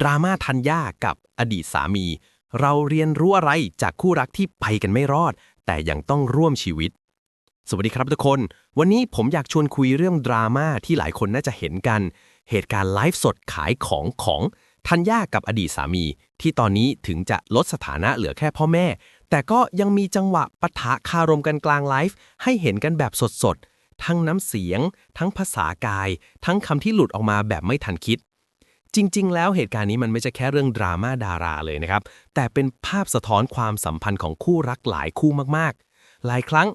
ดราม่าทัญญากับอดีตสามี เราเรียนรู้อะไรจากคู่รักที่ไปกันไม่รอด แต่ยังต้องร่วมชีวิต สวัสดีครับทุกคน วันนี้ผมอยากชวนคุยเรื่องดราม่าที่หลายคนน่าจะเห็นกัน เหตุการณ์ไลฟ์สดขายของของทัญญากับอดีตสามี ที่ตอนนี้ถึงจะลดสถานะเหลือแค่พ่อแม่ แต่ก็ยังมีจังหวะปะทะคารมกันกลางไลฟ์ให้เห็นกันแบบสดๆทั้งน้ำเสียง ทั้งภาษากาย ทั้งคำที่หลุดออกมาแบบไม่ทันคิด จริง ๆ แล้วเหตุการณ์นี้มันไม่ใช่แค่เรื่องดราม่าดาราเลยนะครับ แต่เป็นภาพสะท้อนความสัมพันธ์ของคู่รักหลายคู่มากๆ หลายครั้ง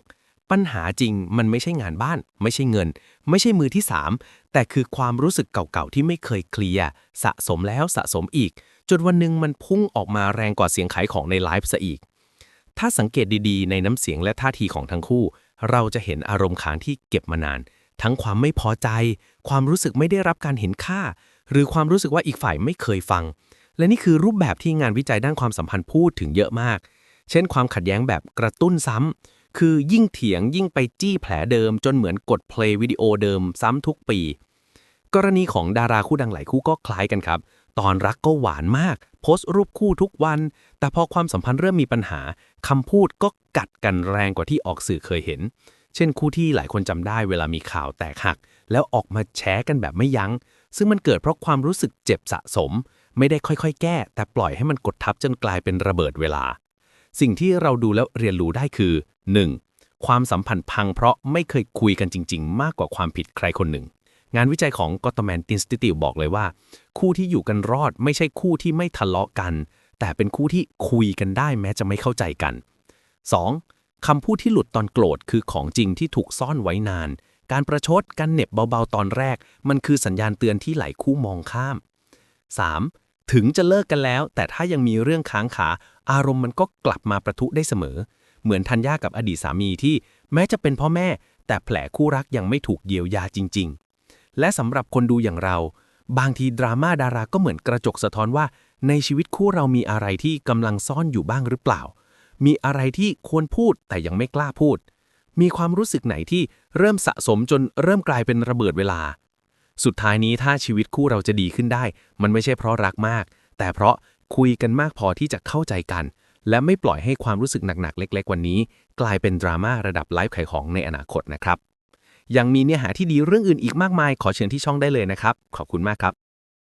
ปัญหาจริงมันไม่ใช่งานบ้าน ไม่ใช่เงิน ไม่ใช่มือที่ 3 แต่คือความรู้สึกเก่าๆที่ไม่เคยเคลียร์สะสมแล้วสะสมอีก จนวันหนึ่งมันพุ่งออกมาแรงกว่าเสียงขายของในไลฟ์ซะอีก ถ้าสังเกตดีๆ ในน้ำเสียงและท่าทีของทั้งคู่ เราจะเห็นอารมณ์ค้างที่เก็บมานาน ทั้งความไม่พอใจ ความรู้สึกไม่ได้รับการเห็นค่า หรือความรู้สึกว่าอีกฝ่ายไม่เคยฟัง และนี่คือรูปแบบที่งานวิจัยด้านความสัมพันธ์พูดถึงเยอะมาก เช่น ความขัดแย้งแบบกระตุ้นซ้ำคือยิ่งเถียงยิ่งไปจี้แผลเดิม จนเหมือนกดเพลย์วิดีโอเดิมซ้ำทุกปี กรณีของดาราคู่ดังหลายคู่ก็คล้ายกันครับ ตอนรักก็หวานมาก โพสต์รูปคู่ทุกวัน แต่พอความสัมพันธ์เริ่มมีปัญหาคำพูดก็กัดกันแรงกว่าที่ออกสื่อเคยเห็นเช่นคู่ที่หลายคนจำได้เวลามีข่าวแตกหัก แล้วออกมาแชร์กันแบบไม่ยัง้ง ซึ่งมันเกิดเพราะความรู้สึกเจ็บสะสม ไม่ได้ค่อยๆ แก้ แต่ปล่อยให้มันกดทับจนกลายเป็นระเบิดเวลา สิ่งที่เราดูแล้วเรียนรู้ได้คือ 1. ความสัมพันธ์พังเพราะไม่เคยคุยกันจริง ๆ มากกว่าความผิดใครคนหนึ่ง งานวิจัยของ Gottman Institute บอกเลยว่า คู่ที่อยู่กันรอดไม่ใช่คู่ที่ไม่ทะเลาะกัน แต่เป็นคู่ที่คุยกันได้แม้จะไม่เข้าใจกัน 2. คำพูดที่หลุดตอนโกรธคือของจริงที่ถูกซ่อนไว้นาน การประชดการเหน็บเบาๆตอนแรก มันคือสัญญาณเตือนที่หลายคู่มองข้าม 3. ถึงจะเลิกกันแล้ว แต่ถ้ายังมีเรื่องค้างขา อารมณ์มันก็กลับมาประทุได้เสมอ เหมือนทัญญากับอดีตสามีที่ แม้จะเป็นพ่อแม่ แต่แผลคู่รักยังไม่ถูกเยียวยาจริง ๆ และสำหรับคนดูอย่างเรา บางทีดราม่าดาราก็เหมือนกระจกสะท้อนว่า ในชีวิตคู่เรามีอะไรที่กำลังซ่อนอยู่บ้างหรือเปล่า มีอะไรที่ควรพูดแต่ยังไม่กล้าพูด มีความรู้สึกไหนที่เริ่มสะสมจนเริ่มกลายเป็นระเบิดเวลา สุดท้ายนี้ถ้าชีวิตคู่เราจะดีขึ้นได้ มันไม่ใช่เพราะรักมาก แต่เพราะคุยกันมากพอที่จะเข้าใจกัน และไม่ปล่อยให้ความรู้สึกหนักๆ เล็ก ๆ วันนี้ กลายเป็นดราม่าระดับไลฟ์ขายของในอนาคตนะครับ ยังมีเนื้อหาที่ดีเรื่องอื่นอีกมากมาย ขอเชิญที่ช่องได้เลยนะครับ ขอบคุณมากครับ